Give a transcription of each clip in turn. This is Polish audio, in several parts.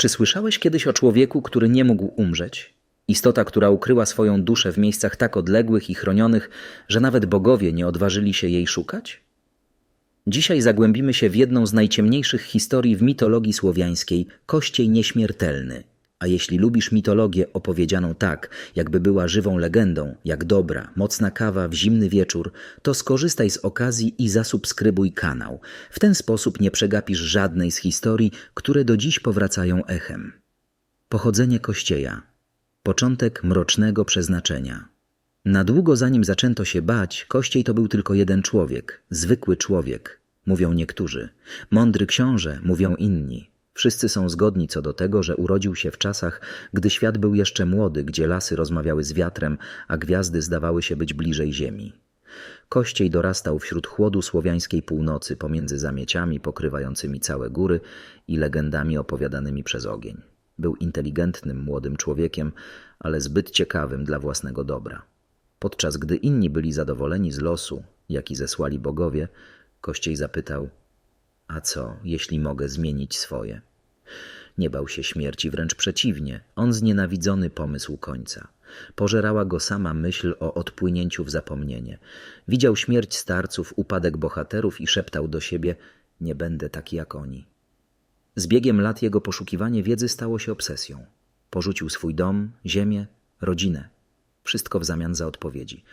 Czy słyszałeś kiedyś o człowieku, który nie mógł umrzeć? Istota, która ukryła swoją duszę w miejscach tak odległych i chronionych, że nawet bogowie nie odważyli się jej szukać? Dzisiaj zagłębimy się w jedną z najciemniejszych historii w mitologii słowiańskiej Kościej Nieśmiertelny. A jeśli lubisz mitologię opowiedzianą tak, jakby była żywą legendą, jak dobra, mocna kawa w zimny wieczór, to skorzystaj z okazji i zasubskrybuj kanał. W ten sposób nie przegapisz żadnej z historii, które do dziś powracają echem. Pochodzenie Kościeja. Początek mrocznego przeznaczenia. Na długo zanim zaczęto się bać, Kościej to był tylko jeden człowiek, zwykły człowiek, mówią niektórzy. Mądry książę, mówią inni. Wszyscy są zgodni co do tego, że urodził się w czasach, gdy świat był jeszcze młody, gdzie lasy rozmawiały z wiatrem, a gwiazdy zdawały się być bliżej ziemi. Kościej dorastał wśród chłodu słowiańskiej północy pomiędzy zamieciami pokrywającymi całe góry i legendami opowiadanymi przez ogień. Był inteligentnym młodym człowiekiem, ale zbyt ciekawym dla własnego dobra. Podczas gdy inni byli zadowoleni z losu, jaki zesłali bogowie, Kościej zapytał: A co, jeśli mogę zmienić swoje? Nie bał się śmierci, wręcz przeciwnie, on znienawidzony pomysł końca. Pożerała go sama myśl o odpłynięciu w zapomnienie. Widział śmierć starców, upadek bohaterów i szeptał do siebie: Nie będę taki jak oni. Z biegiem lat jego poszukiwanie wiedzy stało się obsesją. Porzucił swój dom, ziemię, rodzinę. Wszystko w zamian za odpowiedzi.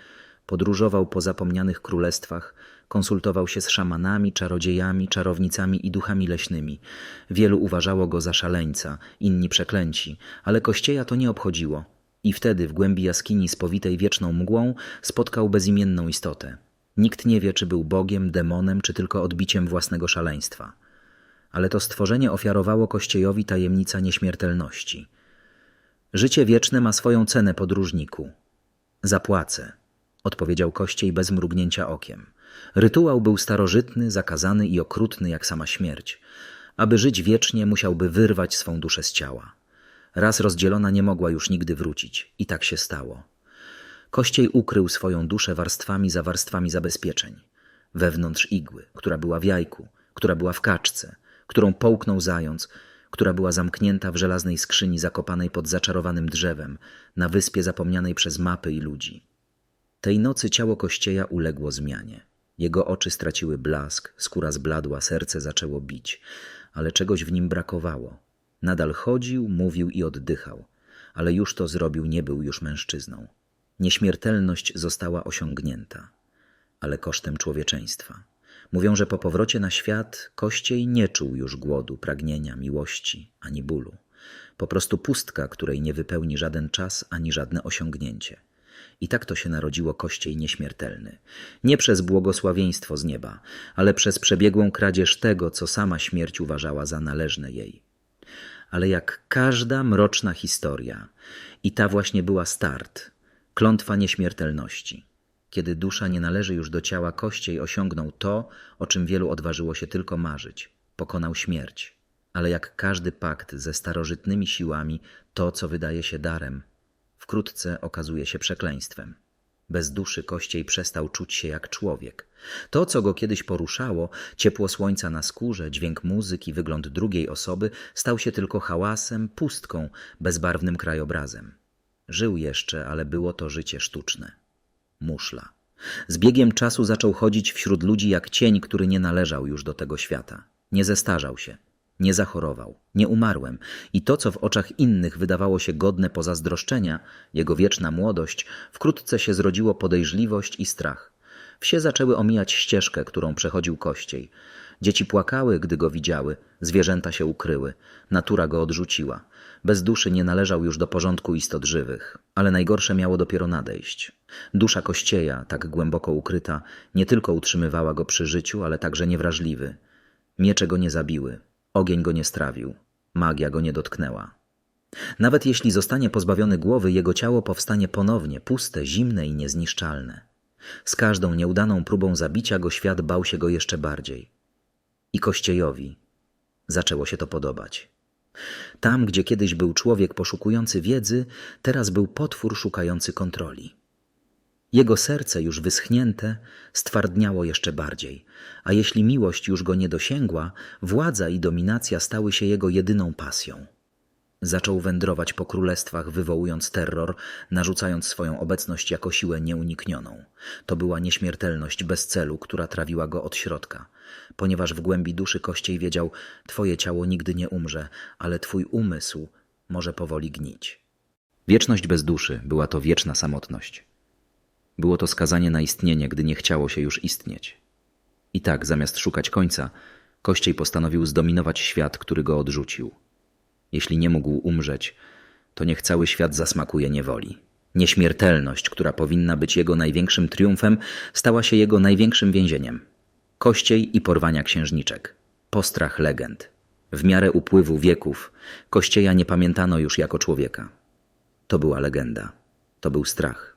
Podróżował po zapomnianych królestwach, konsultował się z szamanami, czarodziejami, czarownicami i duchami leśnymi. Wielu uważało go za szaleńca, inni przeklęci, ale Kościeja to nie obchodziło. I wtedy w głębi jaskini spowitej wieczną mgłą spotkał bezimienną istotę. Nikt nie wie, czy był bogiem, demonem, czy tylko odbiciem własnego szaleństwa. Ale to stworzenie ofiarowało Kościejowi tajemnica nieśmiertelności. Życie wieczne ma swoją cenę podróżniku. Zapłacę, odpowiedział Kościej bez mrugnięcia okiem. Rytuał był starożytny, zakazany i okrutny jak sama śmierć. Aby żyć wiecznie, musiałby wyrwać swą duszę z ciała. Raz rozdzielona nie mogła już nigdy wrócić. I tak się stało. Kościej ukrył swoją duszę warstwami za warstwami zabezpieczeń. Wewnątrz igły, która była w jajku, która była w kaczce, którą połknął zając, która była zamknięta w żelaznej skrzyni zakopanej pod zaczarowanym drzewem, na wyspie zapomnianej przez mapy i ludzi. Tej nocy ciało Kościeja uległo zmianie. Jego oczy straciły blask, skóra zbladła, serce zaczęło bić, ale czegoś w nim brakowało. Nadal chodził, mówił i oddychał, ale już to zrobił, nie był już mężczyzną. Nieśmiertelność została osiągnięta, ale kosztem człowieczeństwa. Mówią, że po powrocie na świat Kościej nie czuł już głodu, pragnienia, miłości ani bólu. Po prostu pustka, której nie wypełni żaden czas ani żadne osiągnięcie. I tak to się narodziło Kościej nieśmiertelny. Nie przez błogosławieństwo z nieba, ale przez przebiegłą kradzież tego, co sama śmierć uważała za należne jej. Ale jak każda mroczna historia, i ta właśnie była start, klątwa nieśmiertelności. Kiedy dusza nie należy już do ciała, Kościej osiągnął to, o czym wielu odważyło się tylko marzyć. Pokonał śmierć. Ale jak każdy pakt ze starożytnymi siłami, to, co wydaje się darem, wkrótce okazuje się przekleństwem. Bez duszy Kościej przestał czuć się jak człowiek. To, co go kiedyś poruszało, ciepło słońca na skórze, dźwięk muzyki, wygląd drugiej osoby, stał się tylko hałasem, pustką, bezbarwnym krajobrazem. Żył jeszcze, ale było to życie sztuczne. Muszla. Z biegiem czasu zaczął chodzić wśród ludzi jak cień, który nie należał już do tego świata. Nie zestarzał się, nie zachorował, nie umarłem i to, co w oczach innych wydawało się godne pozazdroszczenia, jego wieczna młodość, wkrótce się zrodziło podejrzliwość i strach. Wsie zaczęły omijać ścieżkę, którą przechodził Kościej. Dzieci płakały, gdy go widziały, zwierzęta się ukryły, natura go odrzuciła. Bez duszy nie należał już do porządku istot żywych, ale najgorsze miało dopiero nadejść. Dusza Kościeja, tak głęboko ukryta, nie tylko utrzymywała go przy życiu, ale także niewrażliwy. Miecze go nie zabiły, ogień go nie strawił, magia go nie dotknęła. Nawet jeśli zostanie pozbawiony głowy, jego ciało powstanie ponownie, puste, zimne i niezniszczalne. Z każdą nieudaną próbą zabicia go świat bał się go jeszcze bardziej. I Kościejowi zaczęło się to podobać. Tam, gdzie kiedyś był człowiek poszukujący wiedzy, teraz był potwór szukający kontroli. Jego serce, już wyschnięte, stwardniało jeszcze bardziej, a jeśli miłość już go nie dosięgła, władza i dominacja stały się jego jedyną pasją. Zaczął wędrować po królestwach, wywołując terror, narzucając swoją obecność jako siłę nieuniknioną. To była nieśmiertelność bez celu, która trawiła go od środka. Ponieważ w głębi duszy Kościej wiedział, twoje ciało nigdy nie umrze, ale twój umysł może powoli gnić. Wieczność bez duszy była to wieczna samotność. Było to skazanie na istnienie, gdy nie chciało się już istnieć. I tak, zamiast szukać końca, Kościej postanowił zdominować świat, który go odrzucił. Jeśli nie mógł umrzeć, to niech cały świat zasmakuje niewoli. Nieśmiertelność, która powinna być jego największym triumfem, stała się jego największym więzieniem. Kościej i porwania księżniczek. Postrach legend. W miarę upływu wieków Kościeja nie pamiętano już jako człowieka. To była legenda. To był strach.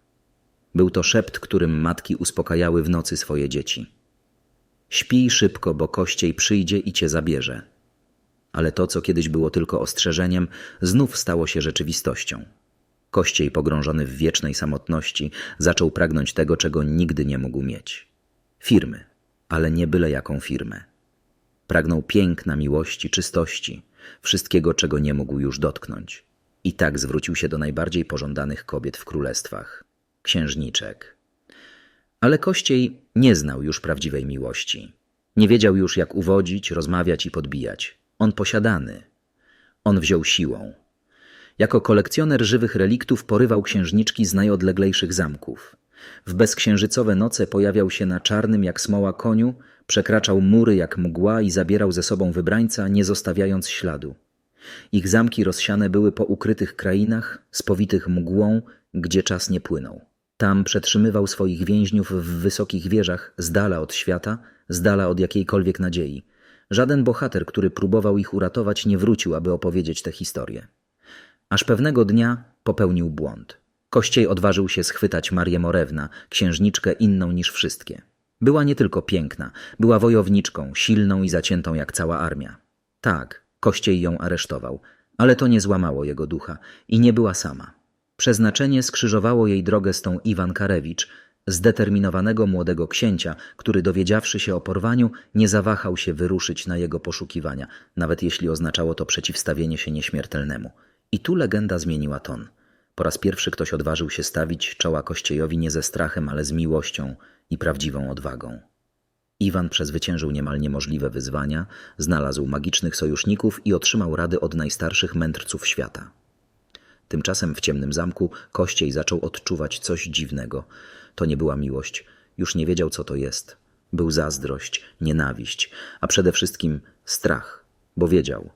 Był to szept, którym matki uspokajały w nocy swoje dzieci. Śpij szybko, bo Kościej przyjdzie i cię zabierze. Ale to, co kiedyś było tylko ostrzeżeniem, znów stało się rzeczywistością. Kościej, pogrążony w wiecznej samotności, zaczął pragnąć tego, czego nigdy nie mógł mieć. Firmy, ale nie byle jaką firmę. Pragnął piękna, miłości, czystości, wszystkiego, czego nie mógł już dotknąć. I tak zwrócił się do najbardziej pożądanych kobiet w królestwach księżniczek. Ale Kościej nie znał już prawdziwej miłości. Nie wiedział już, jak uwodzić, rozmawiać i podbijać. On posiadany. On wziął siłą. Jako kolekcjoner żywych reliktów porywał księżniczki z najodleglejszych zamków. W bezksiężycowe noce pojawiał się na czarnym jak smoła koniu, przekraczał mury jak mgła i zabierał ze sobą wybrańca, nie zostawiając śladu. Ich zamki rozsiane były po ukrytych krainach, spowitych mgłą, gdzie czas nie płynął. Tam przetrzymywał swoich więźniów w wysokich wieżach, z dala od świata, z dala od jakiejkolwiek nadziei. Żaden bohater, który próbował ich uratować, nie wrócił, aby opowiedzieć tę historię. Aż pewnego dnia popełnił błąd. Kościej odważył się schwytać Marię Morewna, księżniczkę inną niż wszystkie. Była nie tylko piękna, była wojowniczką, silną i zaciętą jak cała armia. Tak, Kościej ją aresztował, ale to nie złamało jego ducha i nie była sama. Przeznaczenie skrzyżowało jej drogę z tą Iwan Karewicz, zdeterminowanego młodego księcia, który dowiedziawszy się o porwaniu, nie zawahał się wyruszyć na jego poszukiwania, nawet jeśli oznaczało to przeciwstawienie się nieśmiertelnemu. I tu legenda zmieniła ton. Po raz pierwszy ktoś odważył się stawić czoła Kościejowi nie ze strachem, ale z miłością i prawdziwą odwagą. Iwan przezwyciężył niemal niemożliwe wyzwania, znalazł magicznych sojuszników i otrzymał rady od najstarszych mędrców świata. Tymczasem w ciemnym zamku Kościej zaczął odczuwać coś dziwnego. To nie była miłość, już nie wiedział, co to jest. Był zazdrość, nienawiść, a przede wszystkim strach, bo wiedział,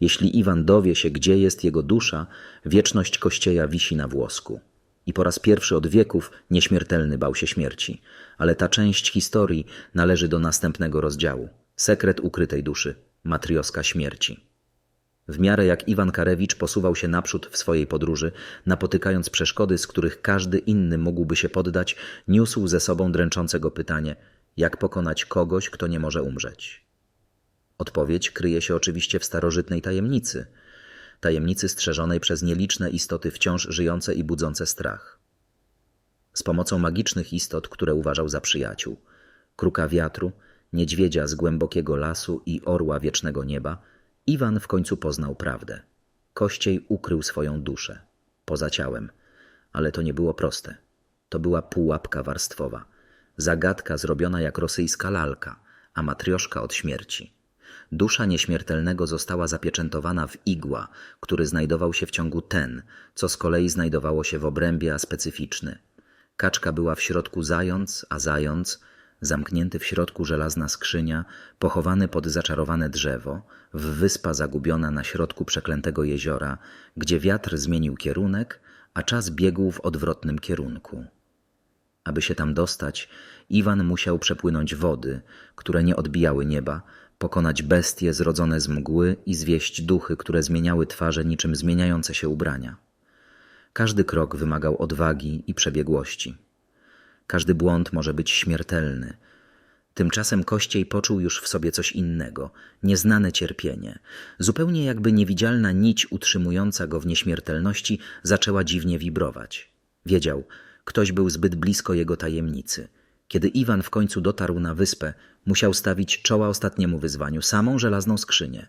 jeśli Iwan dowie się, gdzie jest jego dusza, wieczność Kościeja wisi na włosku. I po raz pierwszy od wieków nieśmiertelny bał się śmierci, ale ta część historii należy do następnego rozdziału. Sekret ukrytej duszy, matrioska śmierci. W miarę jak Iwan Karewicz posuwał się naprzód w swojej podróży, napotykając przeszkody, z których każdy inny mógłby się poddać, niósł ze sobą dręczące go pytanie: jak pokonać kogoś, kto nie może umrzeć? Odpowiedź kryje się oczywiście w starożytnej tajemnicy tajemnicy strzeżonej przez nieliczne istoty wciąż żyjące i budzące strach. Z pomocą magicznych istot, które uważał za przyjaciół kruka wiatru, niedźwiedzia z głębokiego lasu i orła wiecznego nieba Iwan w końcu poznał prawdę. Kościej ukrył swoją duszę, poza ciałem, ale to nie było proste. To była pułapka warstwowa, zagadka zrobiona jak rosyjska lalka, a matrioszka od śmierci. Dusza nieśmiertelnego została zapieczętowana w igła, który znajdował się w ciągu ten, co z kolei znajdowało się w obrębie aspecyficzny. Kaczka była w środku zając, a zając zamknięty w środku żelazna skrzynia, pochowany pod zaczarowane drzewo, w wyspa zagubiona na środku przeklętego jeziora, gdzie wiatr zmienił kierunek, a czas biegł w odwrotnym kierunku. Aby się tam dostać, Iwan musiał przepłynąć wody, które nie odbijały nieba, pokonać bestie zrodzone z mgły i zwieść duchy, które zmieniały twarze niczym zmieniające się ubrania. Każdy krok wymagał odwagi i przebiegłości. Każdy błąd może być śmiertelny. Tymczasem Kościej poczuł już w sobie coś innego, nieznane cierpienie. Zupełnie jakby niewidzialna nić utrzymująca go w nieśmiertelności zaczęła dziwnie wibrować. Wiedział, ktoś był zbyt blisko jego tajemnicy. Kiedy Iwan w końcu dotarł na wyspę, musiał stawić czoła ostatniemu wyzwaniu samą żelazną skrzynię.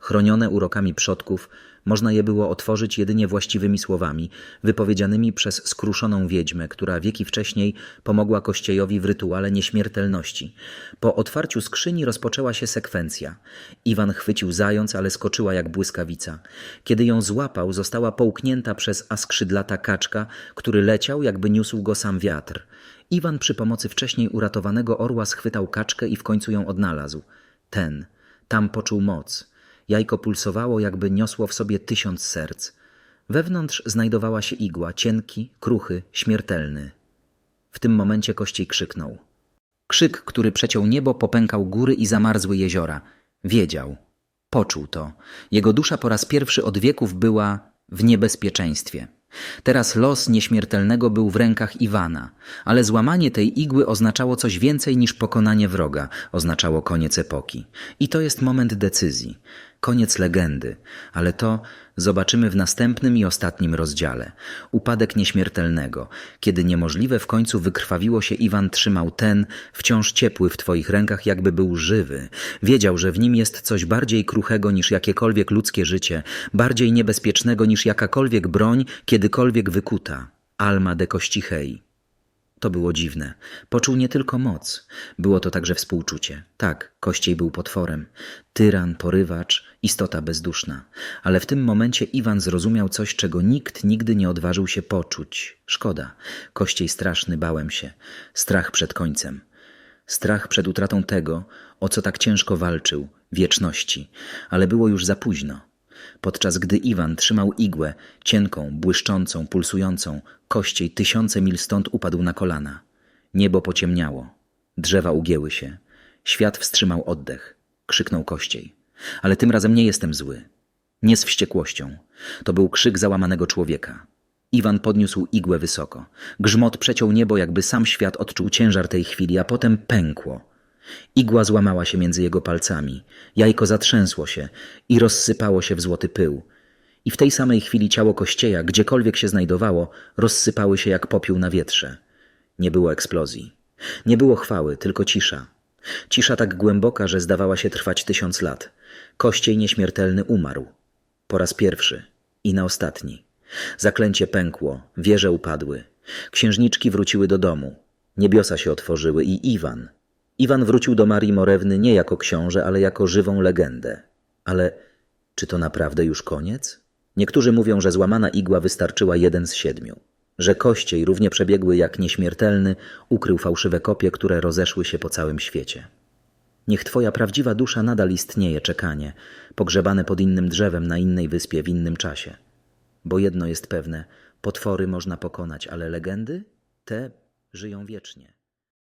Chronione urokami przodków, można je było otworzyć jedynie właściwymi słowami, wypowiedzianymi przez skruszoną wiedźmę, która wieki wcześniej pomogła Kościejowi w rytuale nieśmiertelności. Po otwarciu skrzyni rozpoczęła się sekwencja. Iwan chwycił zając, ale skoczyła jak błyskawica. Kiedy ją złapał, została połknięta przez askrzydlata kaczka, który leciał, jakby niósł go sam wiatr. Iwan przy pomocy wcześniej uratowanego orła schwytał kaczkę i w końcu ją odnalazł. Ten, tam poczuł moc. Jajko pulsowało, jakby niosło w sobie tysiąc serc. Wewnątrz znajdowała się igła, cienki, kruchy, śmiertelny. W tym momencie Kościej krzyknął. Krzyk, który przeciął niebo, popękał góry i zamarzły jeziora. Wiedział. Poczuł to. Jego dusza po raz pierwszy od wieków była w niebezpieczeństwie. Teraz los nieśmiertelnego był w rękach Iwana, ale złamanie tej igły oznaczało coś więcej niż pokonanie wroga, oznaczało koniec epoki. I to jest moment decyzji, koniec legendy, ale to zobaczymy w następnym i ostatnim rozdziale. Upadek nieśmiertelnego, kiedy niemożliwe w końcu wykrwawiło się Iwan trzymał ten, wciąż ciepły w twoich rękach, jakby był żywy. Wiedział, że w nim jest coś bardziej kruchego niż jakiekolwiek ludzkie życie, bardziej niebezpiecznego niż jakakolwiek broń, kiedykolwiek wykuta. Alma de Kościchei. To było dziwne. Poczuł nie tylko moc, było to także współczucie. Tak, Kościej był potworem. Tyran, porywacz, istota bezduszna. Ale w tym momencie Iwan zrozumiał coś, czego nikt nigdy nie odważył się poczuć. Szkoda. Kościej straszny, bałem się. Strach przed końcem. Strach przed utratą tego, o co tak ciężko walczył, wieczności. Ale było już za późno. Podczas gdy Iwan trzymał igłę, cienką, błyszczącą, pulsującą, kościej tysiące mil stąd upadł na kolana. Niebo pociemniało. Drzewa ugięły się. Świat wstrzymał oddech. Krzyknął kościej. Ale tym razem nie jestem zły. Nie z wściekłością. To był krzyk załamanego człowieka. Iwan podniósł igłę wysoko. Grzmot przeciął niebo, jakby sam świat odczuł ciężar tej chwili, a potem pękło. Igła złamała się między jego palcami, jajko zatrzęsło się i rozsypało się w złoty pył. I w tej samej chwili ciało kościeja, gdziekolwiek się znajdowało, rozsypały się jak popiół na wietrze. Nie było eksplozji. Nie było chwały, tylko cisza. Cisza tak głęboka, że zdawała się trwać tysiąc lat. Kościej nieśmiertelny umarł. Po raz pierwszy i na ostatni. Zaklęcie pękło, wieże upadły. Księżniczki wróciły do domu. Niebiosa się otworzyły i Iwan, Iwan wrócił do Marii Morewny nie jako książę, ale jako żywą legendę. Ale czy to naprawdę już koniec? Niektórzy mówią, że złamana igła wystarczyła jeden z siedmiu. Że kościej, równie przebiegły jak nieśmiertelny, ukrył fałszywe kopie, które rozeszły się po całym świecie. Niech twoja prawdziwa dusza nadal istnieje, czekanie, pogrzebane pod innym drzewem na innej wyspie w innym czasie. Bo jedno jest pewne, potwory można pokonać, ale legendy te żyją wiecznie.